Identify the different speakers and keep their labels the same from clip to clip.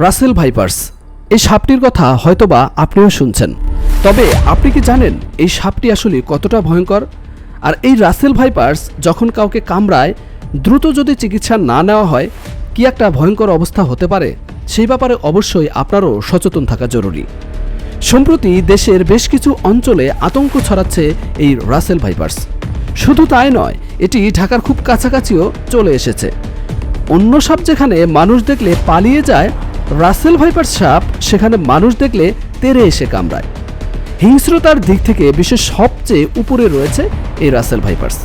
Speaker 1: Rasel Vipers. এই সাপটির কথা হয়তোবা আপনিও শুনছেন। তবে আপনি কি জানেন এই সাপটি আসলে কতটা ভয়ঙ্কর? আর এই রাসেল ভাইপার্স যখন কাউকে কামড়ায়, দ্রুত যদি চিকিৎসা না নেওয়া হয়, কি একটা ভয়ঙ্কর অবস্থা হতে পারে? সেই ব্যাপারে অবশ্যই আপনারও সচেতন থাকা জরুরি। সম্প্রতি দেশের বেশ কিছু অঞ্চলে আতঙ্ক ছড়াচ্ছে এই রাসেল ভাইপার্স। শুধু তাই নয়, এটি ঢাকার খুব কাছাকাছিও চলে এসেছে। অন্য সাপ যেখানে মানুষ দেখলে পালিয়ে যায় রাসেল ভাইপার সাপ সেখানে মানুষ দেখলে তেরে এসে কামড়ায়। হিংস্রতার দিক থেকে বিশ্বের সবচেয়ে উপরে রয়েছে এই রাসেল ভাইপার্স।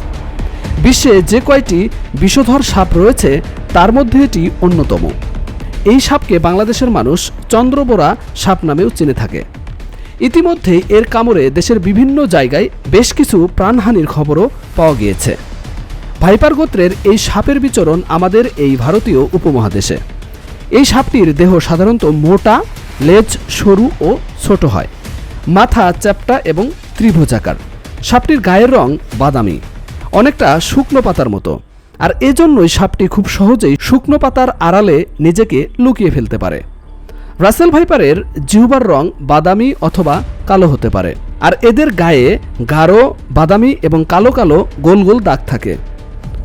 Speaker 1: বিশ্বে যে কয়টি বিষধর সাপ রয়েছে, তার মধ্যে এটি অন্যতম। এই সাপকে বাংলাদেশের মানুষ চন্দ্রবোরা সাপ নামেও চিনে থাকে। ইতিমধ্যে এর কামড়ে দেশের বিভিন্ন জায়গায় বেশ কিছু প্রাণহানির খবরও পাওয়া গিয়েছে। ভাইপার গোত্রের এই সাপের বিচরণ আমাদের এই ভারতীয় উপমহাদেশে। এই সাপটির দেহ সাধারণত মোটা, লেজ, সরু ও ছোট হয়। মাথা চ্যাপ্টা এবং ত্রিভুজাকার। সাপটির গায়ের রং বাদামি, অনেকটা শুকনো পাতার মতো। আর এজন্যই সাপটি খুব সহজেই শুকনো পাতার আড়ালে নিজেকে লুকিয়ে ফেলতে পারে। রাসেল ভাইপারের জিহুবার রং বাদামি অথবা কালো হতে পারে। আর এদের গায়ে গাঢ়, বাদামি এবং কালো কালো গোল গোল দাগ থাকে।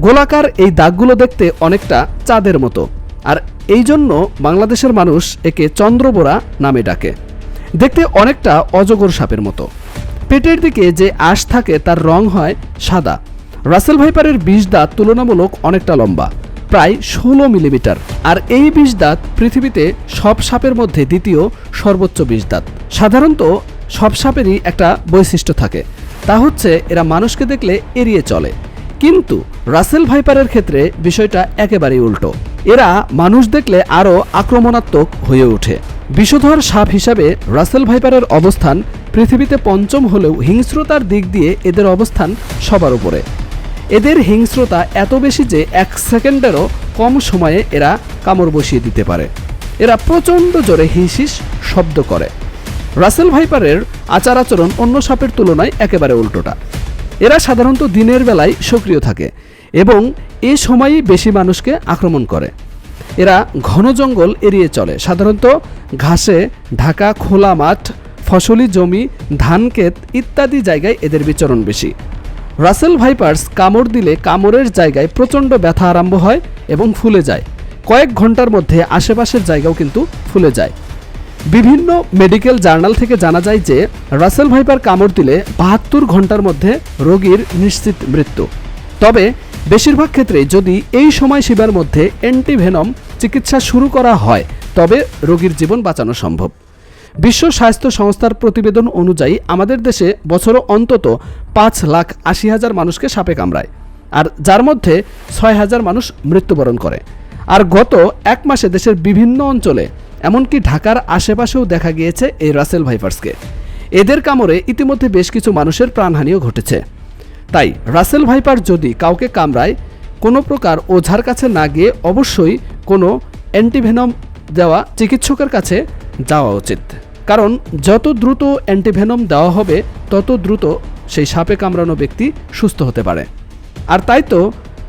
Speaker 1: গোলাকার এই দাগগুলো দেখতে অনেকটা চাঁদের মতো। আর এই জন্য বাংলাদেশের মানুষ একে চন্দ্রবোরা নামে ডাকে। দেখতে অনেকটা অজগর সাপের মতো। পেটের দিকে যে আঁশ থাকে তার রং হয় সাদা। রাসেল ভাইপারের বিষ দাঁত তুলনামূলক অনেকটা লম্বা, প্রায় ষোলো মিলিমিটার। আর এই বিষ দাঁত পৃথিবীতে সব সাপের মধ্যে দ্বিতীয় সর্বোচ্চ বিষ দাঁত। সাধারণত সব সাপেরই একটা বৈশিষ্ট্য থাকে। তা হচ্ছে এরা মানুষকে দেখলে এড়িয়ে চলে। কিন্তু রাসেল ভাইপারের ক্ষেত্রে বিষয়টা একেবারেই উল্টো। এরা মানুষ দেখলে আরও আক্রমণাত্মক হয়ে ওঠে। বিষধর সাপ হিসাবে রাসেল ভাইপারের অবস্থান পৃথিবীতে পঞ্চম হলেও হিংস্রতার দিক দিয়ে এদের অবস্থান সবার উপরে। এদের হিংস্রতা এত বেশি যে এক সেকেন্ডেরও কম সময়ে এরা কামড় বসিয়ে দিতে পারে। এরা প্রচণ্ড জোরে হিসিস শব্দ করে। রাসেল ভাইপারের আচার আচরণ অন্য সাপের তুলনায় একেবারে উল্টোটা। এরা সাধারণত দিনের বেলায় সক্রিয় থাকে এবং এ সময়ই বেশি মানুষকে আক্রমণ করে। এরা ঘন জঙ্গল এড়িয়ে চলে। সাধারণত ঘাসে ঢাকা, খোলা মাঠ, ফসলি জমি ধানক্ষেত ইত্যাদি জায়গায় এদের বিচরণ বেশি। রাসেল ভাইপার্স কামড় দিলে কামড়ের জায়গায় প্রচণ্ড ব্যথা আরম্ভ হয় এবং ফুলে যায়। কয়েক ঘণ্টার মধ্যে আশেপাশের জায়গাও কিন্তু ফুলে যায়। বিভিন্ন মেডিকেল জার্নাল থেকে জানা যায় যে রাসেল ভাইপার কামড় দিলে বাহাত্তর ঘণ্টার মধ্যে রোগীর নিশ্চিত মৃত্যু। তবে, বেশিরভাগ ক্ষেত্রে যদি এই সময়সীমার মধ্যে অ্যান্টিভেনম চিকিৎসা শুরু করা হয়, তবে রোগীর জীবন বাঁচানো সম্ভব। বিশ্ব স্বাস্থ্য সংস্থার প্রতিবেদন অনুযায়ী, আমাদের দেশে বছরে অন্তত পাঁচ লাখ আশি হাজার মানুষকে সাপে কামড়ায়, আর যার মধ্যে ছয় হাজার মানুষ মৃত্যুবরণ করে। আর গত এক মাসে দেশের বিভিন্ন অঞ্চলে এমনকি ঢাকার আশেপাশেও দেখা গিয়েছে এই রাসেল ভাইপার্সকে। এদের কামড়ে ইতিমধ্যে বেশ কিছু মানুষের প্রাণহানিও ঘটেছে। তাই রাসেল ভাইপার যদি কাউকে কামড়ায়, কোনো প্রকার ওঝার কাছে না গিয়ে অবশ্যই কোনো অ্যান্টিভেনম দেওয়া চিকিৎসকের কাছে যাওয়া উচিত। কারণ যত দ্রুত অ্যান্টিভেনম দেওয়া হবে, তত দ্রুত সেই সাপে কামড়ানো ব্যক্তি সুস্থ হতে পারে। আর তাই তো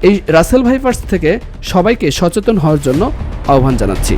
Speaker 1: এই রাসেল ভাইপার্স থেকে সবাইকে সচেতন হওয়ার জন্য আহ্বান জানাচ্ছি।